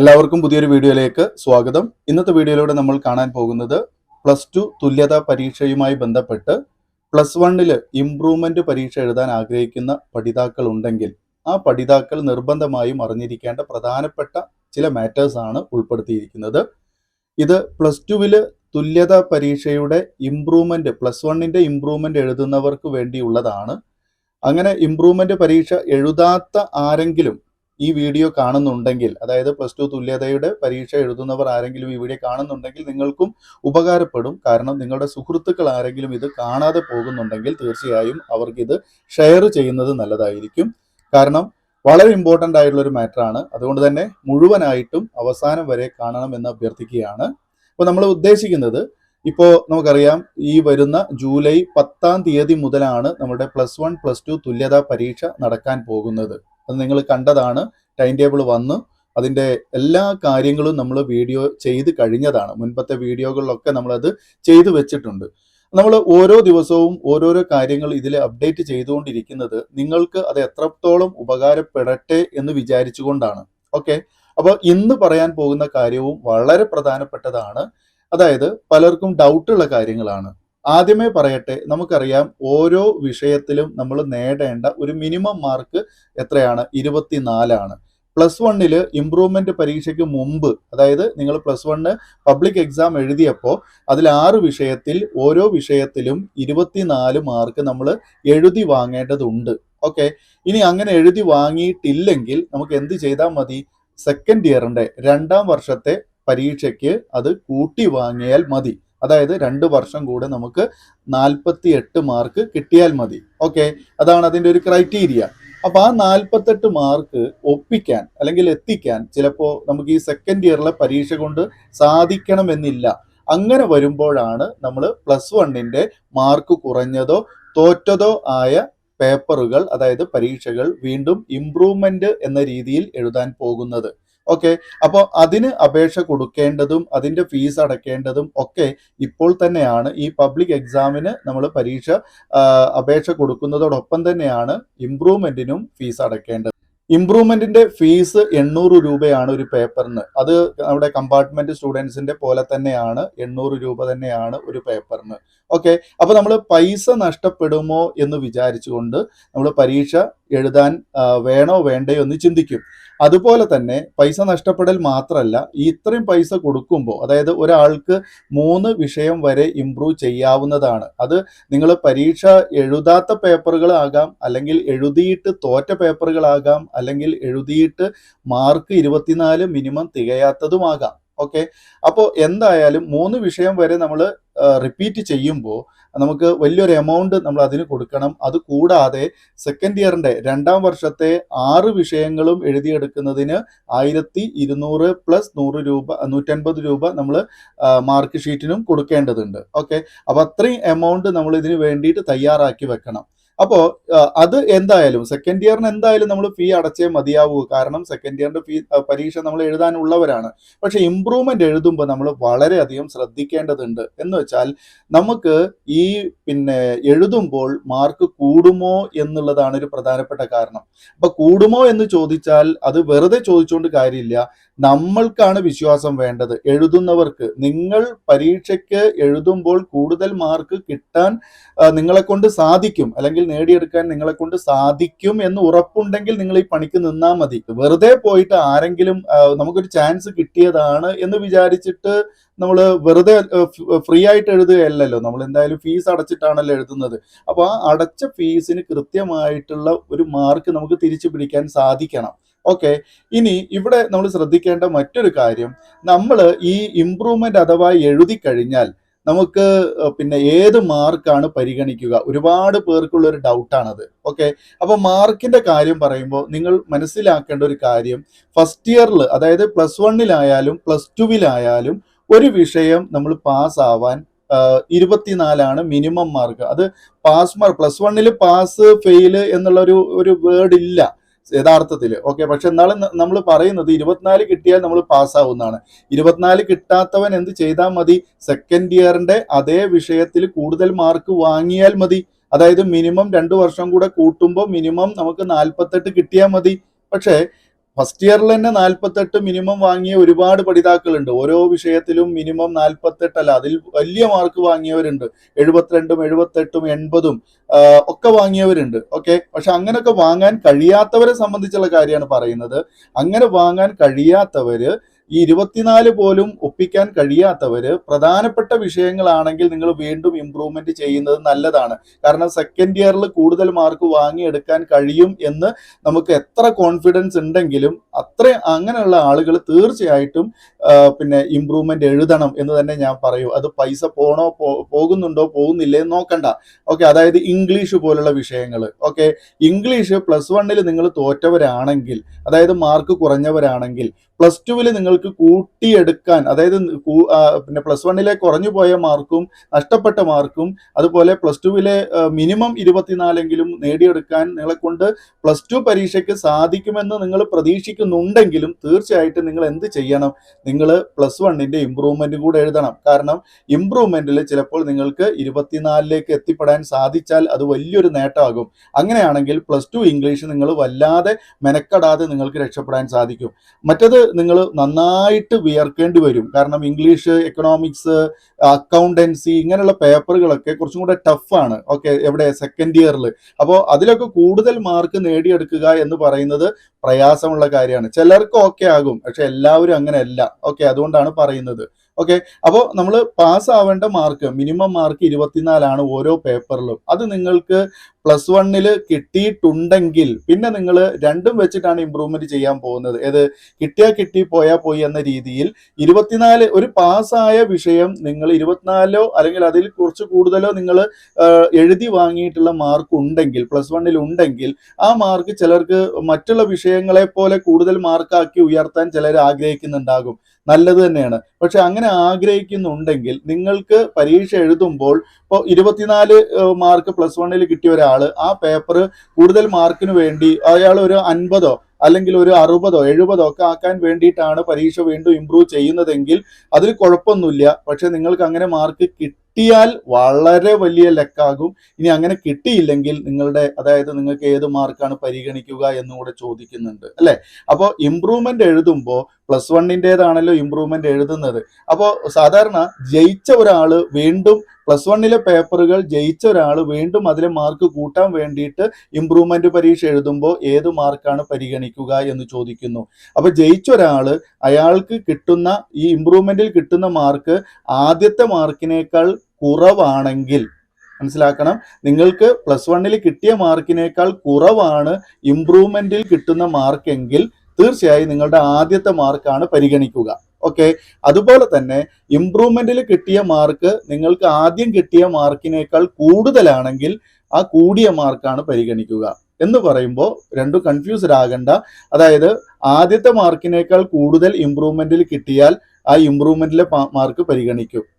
എല്ലാവർക്കും പുതിയൊരു വീഡിയോയിലേക്ക് സ്വാഗതം. ഇന്നത്തെ വീഡിയോയിലൂടെ നമ്മൾ കാണാൻ പോകുന്നത് പ്ലസ് ടു തുല്യതാ പരീക്ഷയുമായി ബന്ധപ്പെട്ട് പ്ലസ് വണ്ണിൽ ഇംപ്രൂവ്മെന്റ് പരീക്ഷ എഴുതാൻ ആഗ്രഹിക്കുന്ന പഠിതാക്കൾ ഉണ്ടെങ്കിൽ ആ പഠിതാക്കൾ നിർബന്ധമായും അറിഞ്ഞിരിക്കേണ്ട പ്രധാനപ്പെട്ട ചില മാറ്റേഴ്സ് ആണ് ഉൾപ്പെടുത്തിയിരിക്കുന്നത്. ഇത് പ്ലസ് ടുവിൽ തുല്യതാ പരീക്ഷയുടെ ഇംപ്രൂവ്മെന്റ് പ്ലസ് വണ്ണിന്റെ ഇംപ്രൂവ്മെന്റ് എഴുതുന്നവർക്ക് വേണ്ടിയുള്ളതാണ്. അങ്ങനെ ഇംപ്രൂവ്മെന്റ് പരീക്ഷ എഴുതാത്ത ആരെങ്കിലും ഈ വീഡിയോ കാണുന്നുണ്ടെങ്കിൽ അതായത് പ്ലസ് ടു തുല്യതയുടെ പരീക്ഷ എഴുതുന്നവർ ആരെങ്കിലും ഈ വീഡിയോ കാണുന്നുണ്ടെങ്കിൽ നിങ്ങൾക്കും ഉപകാരപ്പെടും. കാരണം നിങ്ങളുടെ സുഹൃത്തുക്കൾ ആരെങ്കിലും ഇത് കാണാതെ പോകുന്നുണ്ടെങ്കിൽ തീർച്ചയായും അവർക്ക് ഇത് ഷെയർ ചെയ്യുന്നത് നല്ലതായിരിക്കും. കാരണം വളരെ ഇമ്പോർട്ടന്റ് ആയിട്ടുള്ള ഒരു മാറ്റർ ആണ് അതുകൊണ്ട് തന്നെ മുഴുവനായിട്ടും അവസാനം വരെ കാണണം എന്ന് അഭ്യർത്ഥിക്കുകയാണ്. അപ്പോൾ നമ്മൾ ഉദ്ദേശിക്കുന്നത് ഇപ്പോൾ നമുക്കറിയാം ഈ വരുന്ന ജൂലൈ പത്താം തീയതി മുതലാണ് നമ്മുടെ പ്ലസ് വൺ പ്ലസ് ടു തുല്യതാ പരീക്ഷ നടക്കാൻ പോകുന്നത്. അത് നിങ്ങൾ കണ്ടതാണ്. ടൈം ടേബിൾ വന്നു. അതിന്റെ എല്ലാ കാര്യങ്ങളും നമ്മൾ വീഡിയോ ചെയ്ത് കഴിഞ്ഞതാണ്. മുൻപത്തെ വീഡിയോകളിലൊക്കെ നമ്മളത് ചെയ്തു വെച്ചിട്ടുണ്ട്. നമ്മൾ ഓരോ ദിവസവും ഓരോരോ കാര്യങ്ങൾ ഇതിൽ അപ്ഡേറ്റ് ചെയ്തുകൊണ്ടിരിക്കുന്നത് നിങ്ങൾക്ക് അത് എത്രത്തോളം ഉപകാരപ്പെടട്ടെ എന്ന് വിചാരിച്ചുകൊണ്ടാണ്. ഓക്കെ? അപ്പോൾ ഇന്ന് പറയാൻ പോകുന്ന കാര്യവും വളരെ പ്രധാനപ്പെട്ടതാണ്. അതായത് പലർക്കും ഡൗട്ടുള്ള കാര്യങ്ങളാണ്. ആദ്യമേ പറയട്ടെ നമുക്കറിയാം ഓരോ വിഷയത്തിലും നമ്മൾ നേടേണ്ട ഒരു മിനിമം മാർക്ക് എത്രയാണ്? ഇരുപത്തിനാലാണ്. പ്ലസ് വണ്ണിൽ ഇംപ്രൂവ്മെന്റ് പരീക്ഷയ്ക്ക് മുമ്പ് അതായത് നിങ്ങൾ പ്ലസ് വണ്ണ് പബ്ലിക് എക്സാം എഴുതിയപ്പോൾ അതിൽ ആറ് വിഷയത്തിൽ ഓരോ വിഷയത്തിലും ഇരുപത്തിനാല് മാർക്ക് നമ്മൾ എഴുതി വാങ്ങേണ്ടതുണ്ട്. ഓക്കെ ഇനി അങ്ങനെ എഴുതി വാങ്ങിയിട്ടില്ലെങ്കിൽ നമുക്ക് എന്ത് ചെയ്താൽ മതി? സെക്കൻഡ് ഇയറിന്റെ രണ്ടാം വർഷത്തെ പരീക്ഷയ്ക്ക് അത് കൂട്ടി വാങ്ങിയാൽ മതി. അതായത് രണ്ട് വർഷം കൂടെ നമുക്ക് നാൽപ്പത്തി എട്ട് മാർക്ക് കിട്ടിയാൽ മതി. ഓക്കെ അതാണ് അതിന്റെ ഒരു ക്രൈറ്റീരിയ അപ്പൊ ആ നാൽപ്പത്തെട്ട് മാർക്ക് ഒപ്പിക്കാൻ അല്ലെങ്കിൽ എത്തിക്കാൻ ചിലപ്പോൾ നമുക്ക് ഈ സെക്കൻഡ് ഇയറിലെ പരീക്ഷ കൊണ്ട് സാധിക്കണമെന്നില്ല. അങ്ങനെ വരുമ്പോഴാണ് നമ്മൾ പ്ലസ് വണ്ണിന്റെ മാർക്ക് കുറഞ്ഞതോ തോറ്റതോ ആയ പേപ്പറുകൾ അതായത് പരീക്ഷകൾ വീണ്ടും ഇംപ്രൂവ്മെന്റ് എന്ന രീതിയിൽ എഴുതാൻ പോകുന്നത്. ഓക്കെ അപ്പോൾ അതിന് അപേക്ഷ കൊടുക്കേണ്ടതും അതിന്റെ ഫീസ് അടക്കേണ്ടതും ഒക്കെ ഇപ്പോൾ തന്നെയാണ് ഈ പബ്ലിക് എക്സാമിന് നമ്മൾ പരീക്ഷ അപേക്ഷ കൊടുക്കുന്നതോടൊപ്പം തന്നെയാണ് ഇംപ്രൂവ്മെന്റിനും ഫീസ് അടക്കേണ്ടത്. ഇംപ്രൂവ്മെന്റിന്റെ ഫീസ് എണ്ണൂറ് രൂപയാണ് ഒരു പേപ്പറിന്. അത് നമ്മുടെ കമ്പാർട്ട്മെന്റ് സ്റ്റുഡൻസിന്റെ പോലെ തന്നെയാണ് എണ്ണൂറ് രൂപ തന്നെയാണ് ഒരു പേപ്പറിന്. ഓക്കെ അപ്പൊ നമ്മൾ പൈസ നഷ്ടപ്പെടുമോ എന്ന് വിചാരിച്ചുകൊണ്ട് നമ്മൾ പരീക്ഷ എഴുതാൻ വേണോ വേണ്ടയോ എന്ന് ചിന്തിക്കും. അതുപോലെ തന്നെ പൈസ നഷ്ടപ്പെടൽ മാത്രമല്ല ഇത്രയും പൈസ കൊടുക്കുമ്പോൾ അതായത് ഒരാൾക്ക് മൂന്ന് വിഷയം വരെ ഇമ്പ്രൂവ് ചെയ്യാവുന്നതാണ്. അത് നിങ്ങൾ പരീക്ഷ എഴുതാത്ത പേപ്പറുകളാകാം അല്ലെങ്കിൽ എഴുതിയിട്ട് തോറ്റ പേപ്പറുകളാകാം അല്ലെങ്കിൽ എഴുതിയിട്ട് മാർക്ക് ഇരുപത്തിനാല് മിനിമം തികയാത്തതുമാകാം. ഓക്കെ അപ്പോൾ എന്തായാലും മൂന്ന് വിഷയം വരെ നമ്മൾ റിപ്പീറ്റ് ചെയ്യുമ്പോൾ നമുക്ക് വലിയൊരു എമൗണ്ട് നമ്മൾ അതിന് കൊടുക്കണം. അത് കൂടാതെ സെക്കൻഡ് ഇയറിന്റെ രണ്ടാം വർഷത്തെ ആറ് വിഷയങ്ങളും എഴുതിയെടുക്കുന്നതിന് ആയിരത്തി ഇരുന്നൂറ് പ്ലസ് നൂറ് രൂപ നൂറ്റൻപത് രൂപ നമ്മൾ മാർക്ക് ഷീറ്റിനും കൊടുക്കേണ്ടതുണ്ട്. ഓക്കെ അപ്പോൾ അത്രയും എമൗണ്ട് നമ്മൾ ഇതിന് വേണ്ടിയിട്ട് തയ്യാറാക്കി വെക്കണം. അപ്പോൾ അത് എന്തായാലും സെക്കൻഡ് ഇയറിന് എന്തായാലും നമ്മൾ ഫീ അടച്ചേ മതിയാവൂ. കാരണം സെക്കൻഡ് ഇയറിന്റെ ഫീ പരീക്ഷ നമ്മൾ എഴുതാനുള്ളവരാണ്. പക്ഷെ ഇമ്പ്രൂവ്മെന്റ് എഴുതുമ്പോൾ നമ്മൾ വളരെയധികം ശ്രദ്ധിക്കേണ്ടതുണ്ട്. എന്ന് വെച്ചാൽ നമുക്ക് ഈ പിന്നെ എഴുതുമ്പോൾ മാർക്ക് കൂടുമോ എന്നുള്ളതാണ് ഒരു പ്രധാനപ്പെട്ട കാരണം. അപ്പൊ കൂടുമോ എന്ന് ചോദിച്ചാൽ അത് വെറുതെ ചോദിച്ചുകൊണ്ട് കാര്യമില്ല. നമ്മൾക്കാണ് വിശ്വാസം വേണ്ടത്. എഴുതുന്നവർക്ക് നിങ്ങൾ പരീക്ഷയ്ക്ക് എഴുതുമ്പോൾ കൂടുതൽ മാർക്ക് കിട്ടാൻ നിങ്ങളെ കൊണ്ട് സാധിക്കും. അല്ലെങ്കിൽ നേടിയെടുക്കാൻ നിങ്ങളെ കൊണ്ട് സാധിക്കും എന്ന് ഉറപ്പുണ്ടെങ്കിൽ നിങ്ങൾ ഈ പണിക്ക് നിന്നാൽ മതി. വെറുതെ പോയിട്ട് ആരെങ്കിലും നമുക്കൊരു ചാൻസ് കിട്ടിയതാണ് എന്ന് വിചാരിച്ചിട്ട് നമ്മൾ വെറുതെ ഫ്രീ ആയിട്ട് എഴുതുകയല്ലല്ലോ. നമ്മൾ എന്തായാലും ഫീസ് അടച്ചിട്ടാണല്ലോ എഴുതുന്നത്. അപ്പോൾ ആ അടച്ച ഫീസിന് കൃത്യമായിട്ടുള്ള ഒരു മാർക്ക് നമുക്ക് തിരിച്ചു പിടിക്കാൻ സാധിക്കണം. ഓക്കെ ഇനി ഇവിടെ നമ്മൾ ശ്രദ്ധിക്കേണ്ട മറ്റൊരു കാര്യം. നമ്മൾ ഈ ഇംപ്രൂവ്മെന്റ് അഥവാ എഴുതി കഴിഞ്ഞാൽ നമുക്ക് പിന്നെ ഏത് മാർക്കാണ് പരിഗണിക്കുക? ഒരുപാട് പേർക്കുള്ള ഒരു ഡൗട്ടാണത്. ഓക്കെ? അപ്പൊ മാർക്കിന്റെ കാര്യം പറയുമ്പോൾ നിങ്ങൾ മനസ്സിലാക്കേണ്ട ഒരു കാര്യം ഫസ്റ്റ് ഇയറിൽ അതായത് പ്ലസ് വണ്ണിലായാലും പ്ലസ് ടുവിലായാലും ഒരു വിഷയം നമ്മൾ പാസ് ആവാൻ ഇരുപത്തിനാലാണ് മിനിമം മാർക്ക്. അത് പാസ് മാർക്ക് പ്ലസ് വണ്ണിൽ പാസ് ഫെയിൽ എന്നുള്ള ഒരു ഒരു വേർഡ് ഇല്ല യഥാർത്ഥത്തിൽ ഓക്കെ പക്ഷെ എന്നാലും നമ്മൾ പറയുന്നത് ഇരുപത്തിനാല് കിട്ടിയാൽ നമ്മൾ പാസ്സാവുന്നതാണ്. ഇരുപത്തിനാല് കിട്ടാത്തവൻ എന്ത് ചെയ്താൽ മതി? സെക്കൻഡ് ഇയറിന്റെ അതേ വിഷയത്തിൽ കൂടുതൽ മാർക്ക് വാങ്ങിയാൽ മതി. അതായത് മിനിമം രണ്ടു വർഷം കൂടെ കൂട്ടുമ്പോൾ മിനിമം നമുക്ക് നാൽപ്പത്തെട്ട് കിട്ടിയാൽ മതി. പക്ഷേ ഫസ്റ്റ് ഇയറിൽ തന്നെ നാൽപ്പത്തെട്ട് മിനിമം വാങ്ങിയ ഒരുപാട് പഠിതാക്കളുണ്ട്. ഓരോ വിഷയത്തിലും മിനിമം നാൽപ്പത്തെട്ടല്ല അതിൽ വലിയ മാർക്ക് വാങ്ങിയവരുണ്ട്. എഴുപത്തിരണ്ടും എഴുപത്തെട്ടും എൺപതും ഒക്കെ വാങ്ങിയവരുണ്ട്. ഓക്കെ പക്ഷെ അങ്ങനെയൊക്കെ വാങ്ങാൻ കഴിയാത്തവരെ സംബന്ധിച്ചുള്ള കാര്യമാണ് പറയുന്നത്. അങ്ങനെ വാങ്ങാൻ കഴിയാത്തവര് ഈ ഇരുപത്തിനാല് പോലും ഒപ്പിക്കാൻ കഴിയാത്തവര് പ്രധാനപ്പെട്ട വിഷയങ്ങളാണെങ്കിൽ നിങ്ങൾ വീണ്ടും ഇമ്പ്രൂവ്മെന്റ് ചെയ്യുന്നത് നല്ലതാണ്. കാരണം സെക്കൻഡ് ഇയറിൽ കൂടുതൽ മാർക്ക് വാങ്ങിയെടുക്കാൻ കഴിയും എന്ന് നമുക്ക് എത്ര കോൺഫിഡൻസ് ഉണ്ടെങ്കിലും അത്ര അങ്ങനെയുള്ള ആളുകൾ തീർച്ചയായിട്ടും പിന്നെ ഇമ്പ്രൂവ്മെന്റ് എഴുതണം എന്ന് തന്നെ ഞാൻ പറയൂ. അത് പൈസ പോണോ പോകുന്നുണ്ടോ പോകുന്നില്ലേ നോക്കണ്ട. ഓക്കെ അതായത് ഇംഗ്ലീഷ് പോലുള്ള വിഷയങ്ങൾ ഓക്കെ ഇംഗ്ലീഷ് പ്ലസ് വണ്ണിൽ നിങ്ങൾ തോറ്റവരാണെങ്കിൽ അതായത് മാർക്ക് കുറഞ്ഞവരാണെങ്കിൽ പ്ലസ് ടുവിൽ നിങ്ങൾക്ക് കൂട്ടിയെടുക്കാൻ അതായത് പിന്നെ പ്ലസ് വണ്ണിലെ കുറഞ്ഞു പോയ മാർക്കും നഷ്ടപ്പെട്ട മാർക്കും അതുപോലെ പ്ലസ് ടുവിലെ മിനിമം ഇരുപത്തിനാലെങ്കിലും നേടിയെടുക്കാൻ നിങ്ങളെ കൊണ്ട് പ്ലസ് ടു പരീക്ഷയ്ക്ക് സാധിക്കുമെന്ന് നിങ്ങൾ പ്രതീക്ഷിക്കുന്നുണ്ടെങ്കിലും തീർച്ചയായിട്ടും നിങ്ങൾ എന്ത് ചെയ്യണം? നിങ്ങൾ പ്ലസ് വണ്ണിന്റെ ഇമ്പ്രൂവ്മെന്റ് കൂടെ എഴുതണം. കാരണം ഇമ്പ്രൂവ്മെന്റിൽ ചിലപ്പോൾ നിങ്ങൾക്ക് ഇരുപത്തിനാലിലേക്ക് എത്തിപ്പെടാൻ സാധിച്ചാൽ അത് വലിയൊരു നേട്ടമാകും. അങ്ങനെയാണെങ്കിൽ പ്ലസ് ടു ഇംഗ്ലീഷ് നിങ്ങൾ വല്ലാതെ മെനക്കെടാതെ നിങ്ങൾക്ക് രക്ഷപ്പെടാൻ സാധിക്കും. മറ്റത് നിങ്ങൾ നന്നായിട്ട് വിയർക്കേണ്ടി വരും. കാരണം ഇംഗ്ലീഷ് എക്കണോമിക്സ് അക്കൗണ്ടൻസി ഇങ്ങനെയുള്ള പേപ്പറുകളൊക്കെ കുറച്ചും കൂടെ ടഫാണ് ഓക്കെ എവിടെ? സെക്കൻഡ് ഇയറിൽ അപ്പോൾ അതിലൊക്കെ കൂടുതൽ മാർക്ക് നേടിയെടുക്കുക എന്ന് പറയുന്നത് പ്രയാസമുള്ള കാര്യമാണ്. ചിലർക്ക് ഓക്കെ ആകും പക്ഷെ എല്ലാവരും അങ്ങനെയല്ല. ഓക്കെ അതുകൊണ്ടാണ് പറയുന്നത്. ഓക്കെ അപ്പോൾ നമ്മൾ പാസ് ആവേണ്ട മാർക്ക് മിനിമം മാർക്ക് ഇരുപത്തിനാലാണ് ഓരോ പേപ്പറിലും അത് നിങ്ങൾക്ക് പ്ലസ് വണ്ണിൽ കിട്ടിയിട്ടുണ്ടെങ്കിൽ പിന്നെ നിങ്ങൾ രണ്ടും വെച്ചിട്ടാണ് ഇമ്പ്രൂവ്മെന്റ് ചെയ്യാൻ പോകുന്നത്. ഏത്? കിട്ടിയാ കിട്ടി പോയാൽ പോയി എന്ന രീതിയിൽ ഇരുപത്തിനാല് ഒരു പാസ്സായ വിഷയം നിങ്ങൾ ഇരുപത്തിനാലോ അല്ലെങ്കിൽ അതിൽ കുറച്ച് കൂടുതലോ നിങ്ങൾ എഴുതി വാങ്ങിയിട്ടുള്ള മാർക്ക് ഉണ്ടെങ്കിൽ പ്ലസ് വണ്ണിൽ ഉണ്ടെങ്കിൽ ആ മാർക്ക് ചിലർക്ക് മറ്റുള്ള വിഷയങ്ങളെ പോലെ കൂടുതൽ മാർക്കാക്കി ഉയർത്താൻ ചിലർ ആഗ്രഹിക്കുന്നുണ്ടാകും. നല്ലത് തന്നെയാണ്. പക്ഷെ അങ്ങനെ ആഗ്രഹിക്കുന്നുണ്ടെങ്കിൽ നിങ്ങൾക്ക് പരീക്ഷ എഴുതുമ്പോൾ ഇപ്പോൾ ഇരുപത്തിനാല് മാർക്ക് പ്ലസ് വണ്ണിൽ കിട്ടിയ ഒരാൾ ആ പേപ്പർ കൂടുതൽ മാർക്കിന് വേണ്ടി അയാൾ ഒരു അൻപതോ അല്ലെങ്കിൽ ഒരു അറുപതോ എഴുപതോ ഒക്കെ ആക്കാൻ വേണ്ടിയിട്ടാണ് പരീക്ഷ വീണ്ടും ഇമ്പ്രൂവ് ചെയ്യുന്നതെങ്കിൽ അതിൽ കുഴപ്പമൊന്നുമില്ല. പക്ഷെ നിങ്ങൾക്ക് അങ്ങനെ മാർക്ക് കിട്ടിയാൽ വളരെ വലിയ ലെക്കാകും. ഇനി അങ്ങനെ കിട്ടിയില്ലെങ്കിൽ നിങ്ങളുടെ അതായത് നിങ്ങൾക്ക് ഏത് മാർക്കാണ് പരിഗണിക്കുക എന്നും കൂടെ ചോദിക്കുന്നുണ്ട് അല്ലെ? അപ്പോൾ ഇമ്പ്രൂവ്മെന്റ് എഴുതുമ്പോൾ പ്ലസ് വണ്ണിന്റെതാണല്ലോ ഇമ്പ്രൂവ്മെന്റ് എഴുതുന്നത്. അപ്പോൾ സാധാരണ ജയിച്ച ഒരാൾ വീണ്ടും പ്ലസ് വണ്ണിലെ പേപ്പറുകൾ ജയിച്ച ഒരാൾ വീണ്ടും അതിലെ മാർക്ക് കൂട്ടാൻ വേണ്ടിയിട്ട് ഇമ്പ്രൂവ്മെന്റ് പരീക്ഷ എഴുതുമ്പോൾ ഏത് മാർക്കാണ് പരിഗണിക്കുക എന്ന് ചോദിക്കുന്നു. അപ്പൊ ജയിച്ച ഒരാൾ അയാൾക്ക് കിട്ടുന്ന ഈ ഇമ്പ്രൂവ്മെന്റിൽ കിട്ടുന്ന മാർക്ക് ആദ്യത്തെ മാർക്കിനേക്കാൾ കുറവാണെങ്കിൽ മനസ്സിലാക്കണം. നിങ്ങൾക്ക് പ്ലസ് വണ്ണിൽ കിട്ടിയ മാർക്കിനേക്കാൾ കുറവാണ് ഇംപ്രൂവ്മെന്റിൽ കിട്ടുന്ന മാർക്കെങ്കിൽ തീർച്ചയായും നിങ്ങളുടെ ആദ്യത്തെ മാർക്കാണ് പരിഗണിക്കുക. ഓക്കെ അതുപോലെ തന്നെ ഇംപ്രൂവ്മെന്റിൽ കിട്ടിയ മാർക്ക് നിങ്ങൾക്ക് ആദ്യം കിട്ടിയ മാർക്കിനേക്കാൾ കൂടുതലാണെങ്കിൽ ആ കൂടിയ മാർക്കാണ് പരിഗണിക്കുക. എന്ന് പറയുമ്പോൾ രണ്ടും കൺഫ്യൂസ്ഡ് ആകണ്ട. അതായത് ആദ്യത്തെ മാർക്കിനേക്കാൾ കൂടുതൽ ഇംപ്രൂവ്മെന്റിൽ കിട്ടിയാൽ ആ ഇംപ്രൂവ്മെന്റിലെ മാർക്ക് പരിഗണിക്കും.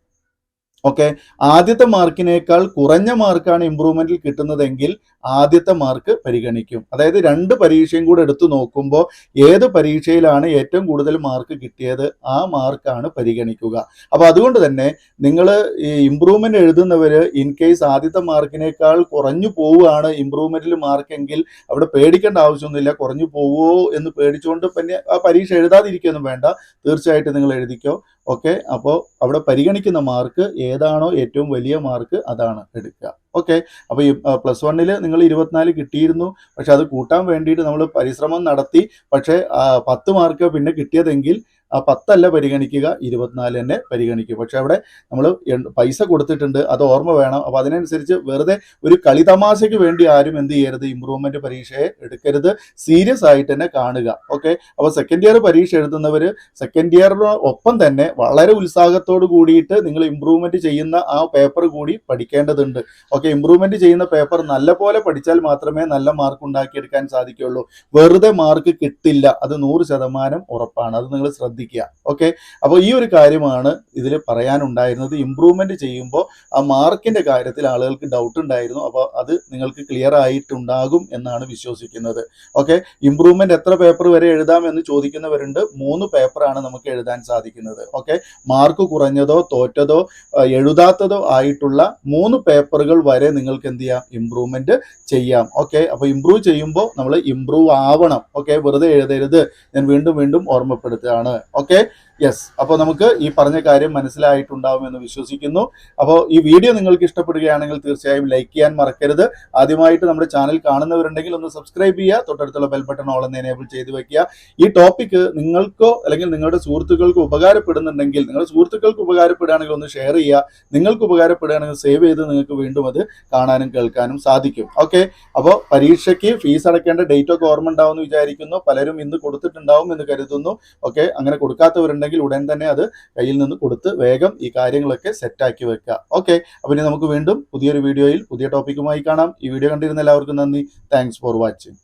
ഓക്കെ? ആദ്യത്തെ മാർക്കിനേക്കാൾ കുറഞ്ഞ മാർക്കാണ് ഇമ്പ്രൂവ്മെന്റിൽ കിട്ടുന്നതെങ്കിൽ ആദ്യത്തെ മാർക്ക് പരിഗണിക്കും. അതായത് രണ്ട് പരീക്ഷയും കൂടെ എടുത്തു നോക്കുമ്പോൾ ഏത് പരീക്ഷയിലാണ് ഏറ്റവും കൂടുതൽ മാർക്ക് കിട്ടിയത്? ആ മാർക്കാണ് പരിഗണിക്കുക. അപ്പൊ അതുകൊണ്ട് തന്നെ നിങ്ങൾ ഈ ഇമ്പ്രൂവ്മെന്റ് എഴുതുന്നവര് ഇൻ കേസ് ആദ്യത്തെ മാർക്കിനേക്കാൾ കുറഞ്ഞു പോവുകയാണ് ഇമ്പ്രൂവ്മെന്റിൽ മാർക്കെങ്കിൽ അവിടെ പേടിക്കേണ്ട ആവശ്യമൊന്നുമില്ല. കുറഞ്ഞു പോവുമോ എന്ന് പേടിച്ചുകൊണ്ട് പിന്നെ ആ പരീക്ഷ എഴുതാതിരിക്കൊന്നും വേണ്ട. തീർച്ചയായിട്ടും നിങ്ങൾ എഴുതിക്കോ. ഓക്കെ? അപ്പോൾ അവിടെ പരിഗണിക്കുന്ന മാർക്ക് ഏതാണോ ഏറ്റവും വലിയ മാർക്ക് അതാണ് എടുക്കുക. ഓക്കെ അപ്പോൾ ഈ പ്ലസ് വണ്ണിൽ നിങ്ങൾ ഇരുപത്തിനാല് കിട്ടിയിരുന്നു. പക്ഷെ അത് കൂട്ടാൻ വേണ്ടിയിട്ട് നമ്മൾ പരിശ്രമം നടത്തി. പക്ഷേ പത്ത് മാർക്ക് പിന്നെ കിട്ടിയതെങ്കിൽ ആ പത്തല്ല പരിഗണിക്കുക ഇരുപത്തിനാല് തന്നെ പരിഗണിക്കുക. പക്ഷെ അവിടെ നമ്മൾ പൈസ കൊടുത്തിട്ടുണ്ട് അത് ഓർമ്മ വേണം. അപ്പോൾ അതിനനുസരിച്ച് വെറുതെ ഒരു കളിതമാശയ്ക്ക് വേണ്ടി ആരും എന്ത് ചെയ്യരുത് ഇമ്പ്രൂവ്മെന്റ് പരീക്ഷയെ എടുക്കരുത് സീരിയസ് ആയിട്ട് തന്നെ കാണുക. ഓക്കെ അപ്പോൾ സെക്കൻഡ് ഇയർ പരീക്ഷ എഴുതുന്നവർ സെക്കൻഡ് ഇയറിന് ഒപ്പം തന്നെ വളരെ ഉത്സാഹത്തോട് കൂടിയിട്ട് നിങ്ങൾ ഇമ്പ്രൂവ്മെന്റ് ചെയ്യുന്ന ആ പേപ്പർ കൂടി പഠിക്കേണ്ടതുണ്ട്. ഓക്കെ ഇമ്പ്രൂവ്മെന്റ് ചെയ്യുന്ന പേപ്പർ നല്ല പോലെ പഠിച്ചാൽ മാത്രമേ നല്ല മാർക്ക് ഉണ്ടാക്കിയെടുക്കാൻ സാധിക്കുകയുള്ളൂ. വെറുതെ മാർക്ക് കിട്ടില്ല. അത് നൂറ് ശതമാനം ഉറപ്പാണ്. അത് നിങ്ങൾ ശ്രദ്ധിക്കുക ശ്രദ്ധിക്കുക. ഓക്കെ അപ്പോൾ ഈ ഒരു കാര്യമാണ് ഇതിൽ പറയാനുണ്ടായിരുന്നത്. ഇമ്പ്രൂവ്മെന്റ് ചെയ്യുമ്പോൾ ആ മാർക്കിന്റെ കാര്യത്തിൽ ആളുകൾക്ക് ഡൗട്ട് ഉണ്ടായിരുന്നു. അപ്പോൾ അത് നിങ്ങൾക്ക് ക്ലിയർ ആയിട്ടുണ്ടാകും എന്നാണ് വിശ്വസിക്കുന്നത്. ഓക്കെ ഇമ്പ്രൂവ്മെന്റ് എത്ര പേപ്പർ വരെ എഴുതാം എന്ന് ചോദിക്കുന്നവരുണ്ട്. മൂന്ന് പേപ്പറാണ് നമുക്ക് എഴുതാൻ സാധിക്കുന്നത്. ഓക്കെ മാർക്ക് കുറഞ്ഞതോ തോറ്റതോ എഴുതാത്തതോ ആയിട്ടുള്ള മൂന്ന് പേപ്പറുകൾ വരെ നിങ്ങൾക്ക് എന്ത് ചെയ്യാം? ഇമ്പ്രൂവ്മെന്റ് ചെയ്യാം. ഓക്കെ അപ്പോൾ ഇമ്പ്രൂവ് ചെയ്യുമ്പോൾ നമ്മൾ ഇമ്പ്രൂവ് ആവണം. ഓക്കെ വെറുതെ എഴുതരുത്. ഞാൻ വീണ്ടും വീണ്ടും ഓർമ്മപ്പെടുത്തുകയാണ്. ഓക്കെ യെസ് അപ്പോൾ നമുക്ക് ഈ പറഞ്ഞ കാര്യം മനസ്സിലായിട്ടുണ്ടാവും എന്ന് വിശ്വസിക്കുന്നു. അപ്പോൾ ഈ വീഡിയോ നിങ്ങൾക്ക് ഇഷ്ടപ്പെടുകയാണെങ്കിൽ തീർച്ചയായും ലൈക്ക് ചെയ്യാൻ മറക്കരുത്. ആദ്യമായിട്ട് നമ്മുടെ ചാനൽ കാണുന്നവരുണ്ടെങ്കിൽ ഒന്ന് സബ്സ്ക്രൈബ് ചെയ്യുക തൊട്ടടുത്തുള്ള ബെൽ ബട്ടൺ ഓൾ എന്ന് എനേബിൾ ചെയ്ത് വെക്കുക. ഈ ടോപ്പിക്ക് നിങ്ങൾക്കോ അല്ലെങ്കിൽ നിങ്ങളുടെ സുഹൃത്തുക്കൾക്കോ ഉപകാരപ്പെടുന്നുണ്ടെങ്കിൽ നിങ്ങളുടെ സുഹൃത്തുക്കൾക്ക് ഉപകാരപ്പെടുകയാണെങ്കിൽ ഒന്ന് ഷെയർ ചെയ്യുക. നിങ്ങൾക്ക് ഉപകാരപ്പെടുകയാണെങ്കിൽ സേവ് ചെയ്ത് നിങ്ങൾക്ക് വീണ്ടും അത് കാണാനും കേൾക്കാനും സാധിക്കും. ഓക്കെ അപ്പോൾ പരീക്ഷയ്ക്ക് ഫീസ് അടയ്ക്കേണ്ട ഡേറ്റ് ഒക്കെ ഓർമ്മ ഉണ്ടാവുമെന്ന് വിചാരിക്കുന്നു. പലരും ഇന്ന് കൊടുത്തിട്ടുണ്ടാവും എന്ന് കരുതുന്നു. ഓക്കെ അങ്ങനെ കൊടുക്കാത്തവരുണ്ടെങ്കിൽ ഉടൻ തന്നെ അത് കയ്യിൽ നിന്ന് കൊടുത്ത് വേഗം ഈ കാര്യങ്ങളൊക്കെ സെറ്റാക്കി വെക്കുക. ഓക്കെ അപ്പം ഇനി നമുക്ക് വീണ്ടും പുതിയൊരു വീഡിയോയിൽ പുതിയ ടോപ്പിക്കുമായി കാണാം. ഈ വീഡിയോ കണ്ടിരുന്ന എല്ലാവർക്കും നന്ദി. Thanks for watching